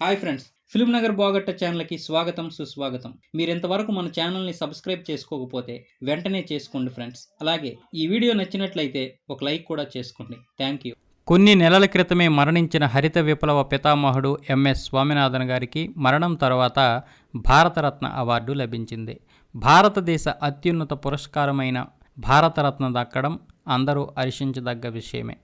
Hi friends film Nagar బాగట్ట ఛానల్కి స్వాగతం సుస్వాగతం. మీరు ఇంతవరకు మన ఛానల్ని సబ్స్క్రైబ్ చేసుకోకపోతే వెంటనే చేసుకోండి ఫ్రెండ్స్. అలాగే ఈ వీడియో నచ్చినట్లయితే ఒక లైక్ కూడా చేసుకోండి. Thank you. కొన్ని నెలల క్రితమే మరణించిన హరిత విప్లవ పితామహుడు ఎంఎస్ స్వామినాథన్ గారికి మరణం తర్వాత భారతరత్న అవార్డు లభించింది. భారతదేశ అత్యున్నత పురస్కారమైన భారతరత్న దక్కడం అందరూ హర్షించదగ్గ విషయమే.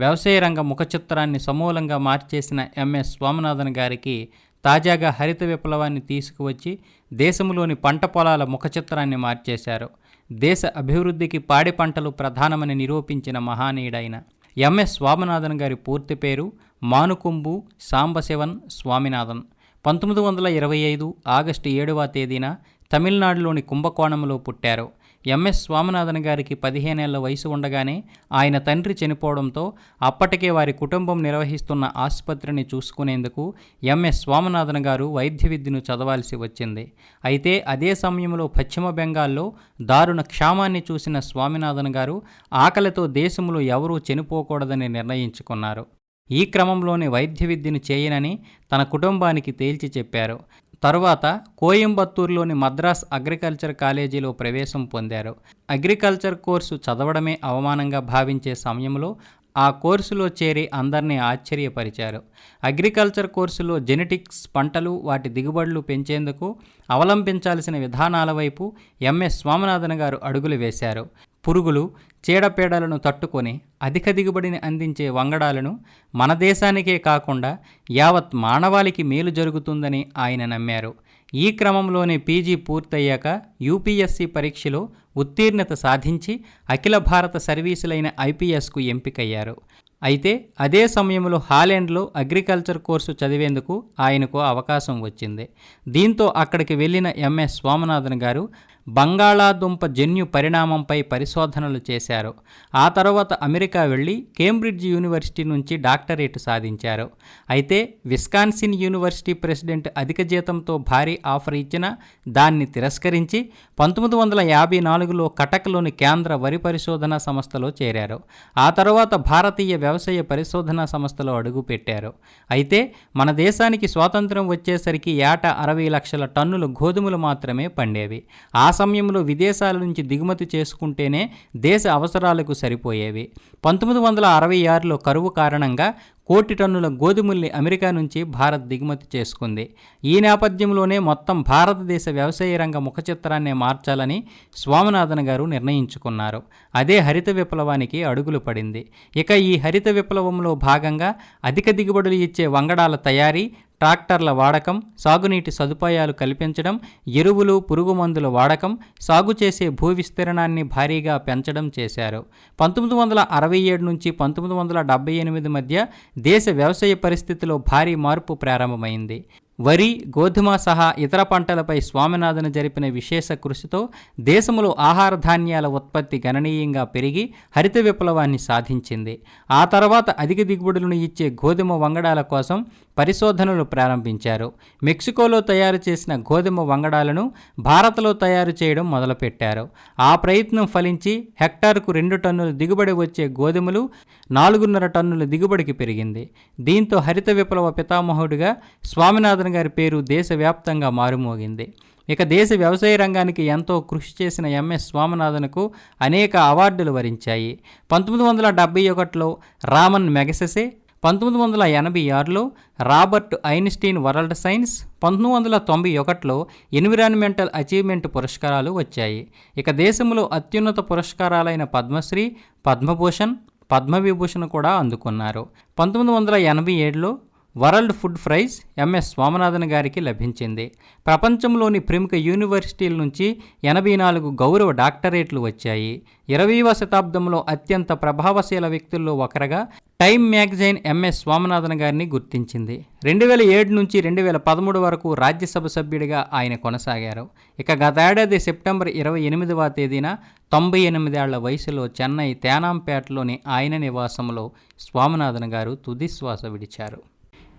వ్యవసాయ రంగ ముఖ చిత్రాన్ని సమూలంగా మార్చేసిన ఎంఎస్ స్వామినాథన్ గారికి తాజాగా హరిత విప్లవాన్ని తీసుకువచ్చి దేశంలోని పంట పొలాల ముఖ చిత్రాన్ని మార్చేశారు. దేశ అభివృద్ధికి పాడి పంటలు ప్రధానమని నిరూపించిన మహానీయుడైన ఎంఎస్ స్వామినాథన్ గారి పూర్తి పేరు మానుకొంబు సాంబశివన్ స్వామినాథన్. పంతొమ్మిది వందల ఇరవై ఐదు ఆగస్టు ఏడవ తేదీన తమిళనాడులోని కుంభకోణంలో పుట్టారు. ఎంఎస్ స్వామినాథన్ గారికి పదిహేనేళ్ళ వయసు ఉండగానే ఆయన తండ్రి చనిపోవడంతో అప్పటికే వారి కుటుంబం నిర్వహిస్తున్న ఆసుపత్రిని చూసుకునేందుకు ఎంఎస్ స్వామినాథన్ గారు వైద్య విద్యను చదవాల్సి వచ్చింది. అయితే అదే సమయంలో పశ్చిమ బెంగాల్లో దారుణ క్షామాన్ని చూసిన స్వామినాథన్ గారు ఆకలితో దేశంలో ఎవరూ చనిపోకూడదని నిర్ణయించుకున్నారు. ఈ క్రమంలోనే వైద్య విద్యను చేయనని తన కుటుంబానికి తేల్చి చెప్పారు. తరువాత కోయంబత్తూరులోని మద్రాస్ అగ్రికల్చర్ కాలేజీలో ప్రవేశం పొందారు. అగ్రికల్చర్ కోర్సు చదవడమే అవమానంగా భావించే సమయంలో ఆ కోర్సులో చేరి అందరినీ ఆశ్చర్యపరిచారు. అగ్రికల్చర్ కోర్సులో జెనెటిక్స్ పంటలు వాటి దిగుబడులు పెంచేందుకు అవలంబించాల్సిన విధానాల వైపు ఎంఎస్ స్వామినాథన్ గారు అడుగులు వేశారు. పురుగులు చీడపీడలను తట్టుకొని అధిక దిగుబడిని అందించే వంగడాలను మన దేశానికే కాకుండా యావత్ మానవాళికి మేలు జరుగుతుందని ఆయన నమ్మారు. ఈ క్రమంలోనే పీజీ పూర్తయ్యాక యూపీఎస్సీ పరీక్షలో ఉత్తీర్ణత సాధించి అఖిల భారత సర్వీసులైన ఐపీఎస్కు ఎంపికయ్యారు. అయితే అదే సమయంలో హాలెండ్లో అగ్రికల్చర్ కోర్సు చదివేందుకు ఆయనకు అవకాశం వచ్చింది. దీంతో అక్కడికి వెళ్ళిన ఎంఎస్ స్వామినాథన్ గారు బంగాళాదుంప జన్యు పరిణామంపై పరిశోధనలు చేశారు. ఆ తర్వాత అమెరికా వెళ్ళి కేంబ్రిడ్జ్ యూనివర్సిటీ నుంచి డాక్టరేట్ సాధించారు. అయితే విస్కాన్సిన్ యూనివర్సిటీ ప్రెసిడెంట్ అధిక జీతంతో భారీ ఆఫర్ ఇచ్చినా దాన్ని తిరస్కరించి పంతొమ్మిది వందల యాభై నాలుగులో కటక్లోని కేంద్ర వరి పరిశోధన సంస్థలో చేరారు. ఆ తర్వాత భారతీయ వ్యవసాయ పరిశోధన సంస్థలో అడుగుపెట్టారు అయితే మన దేశానికి స్వాతంత్రం వచ్చేసరికి ఏటా అరవై లక్షల టన్నులు గోధుమలు మాత్రమే పండేవి. ఆ సమయంలో విదేశాల నుంచి దిగుమతి చేసుకుంటేనే దేశ అవసరాలకు సరిపోయేవి. పంతొమ్మిది వందల అరవై ఆరులో కరువు కారణంగా కోటి టన్నుల గోధుమల్ని అమెరికా నుంచి భారత్ దిగుమతి చేసుకుంది. ఈ నేపథ్యంలోనే మొత్తం భారతదేశ వ్యవసాయ రంగ ముఖచిత్రాన్ని మార్చాలని స్వామినాథన్ గారు నిర్ణయించుకున్నారు. అదే హరిత విప్లవానికి అడుగులు పడింది. ఇక ఈ హరిత విప్లవంలో భాగంగా అధిక దిగుబడులు ఇచ్చే వంగడాల తయారీ ట్రాక్టర్ల వాడకం సాగునీటి సదుపాయాలు కల్పించడం ఎరువులు పురుగుమందుల వాడకం సాగు చేసే భూ విస్తీర్ణాన్ని భారీగా పెంచడం చేశారు. పంతొమ్మిది వందల అరవై ఏడు నుంచి పంతొమ్మిది వందల డెబ్బై ఎనిమిది మధ్య దేశ వ్యవసాయ పరిస్థితిలో భారీ మార్పు ప్రారంభమైంది. వరి గోధుమ సహా ఇతర పంటలపై స్వామినాథన్ జరిపిన విశేష కృషితో దేశంలో ఆహార ధాన్యాల ఉత్పత్తి గణనీయంగా పెరిగి హరిత విప్లవాన్ని సాధించింది. ఆ తర్వాత అధిక దిగుబడులను ఇచ్చే గోధుమ వంగడాల కోసం పరిశోధనలు ప్రారంభించారు. మెక్సికోలో తయారు చేసిన గోధుమ వంగడాలను భారత్లో తయారు చేయడం మొదలుపెట్టారు. ఆ ప్రయత్నం ఫలించి హెక్టార్కు రెండు టన్నుల దిగుబడి వచ్చే గోధుమలు నాలుగున్నర టన్నుల దిగుబడికి పెరిగింది. దీంతో హరిత విప్లవ పితామహుడిగా స్వామినాథన్ గారి పేరు దేశవ్యాప్తంగా మారుమోగింది. ఇక దేశ వ్యవసాయ రంగానికి ఎంతో కృషి చేసిన ఎంఎస్ స్వామినాథన్కు అనేక అవార్డులు వరించాయి. పంతొమ్మిది వందల డెబ్బై ఒకటిలో రామన్ మెగసెసే పంతొమ్మిది వందల ఎనభై ఆరులో రాబర్ట్ ఐన్స్టీన్ వరల్డ్ సైన్స్ పంతొమ్మిది వందల తొంభై ఒకటిలో ఎన్విరాన్మెంటల్ అచీవ్మెంట్ పురస్కారాలు వచ్చాయి. ఇక దేశంలో అత్యున్నత పురస్కారాలైన పద్మశ్రీ పద్మభూషణ్ పద్మవిభూషణ్ కూడా అందుకున్నారు. పంతొమ్మిది వందల ఎనభై ఏడులో world food prize MS Swaminathan గారికి లభించింది. ప్రపంచంలోని ప్రముఖ యూనివర్సిటీల నుంచి ఎనభై నాలుగు గౌరవ డాక్టరేట్లు వచ్చాయి. ఇరవైవ శతాబ్దంలో అత్యంత ప్రభావశీల వ్యక్తుల్లో ఒకరుగా టైమ్ మ్యాగజైన్ ఎంఎస్ స్వామినాథన్ గారిని గుర్తించింది. రెండు వేల ఏడు నుంచి రెండు వేల పదమూడు వరకు రాజ్యసభ సభ్యుడిగా ఆయన కొనసాగారు. ఇక గతేడాది సెప్టెంబర్ ఇరవై ఎనిమిదవ తేదీన తొంభై ఎనిమిదేళ్ళ వయసులో చెన్నై తేనాంపేటలోని ఆయన నివాసంలో స్వామినాథన్ గారు తుదిశ్వాస విడిచారు.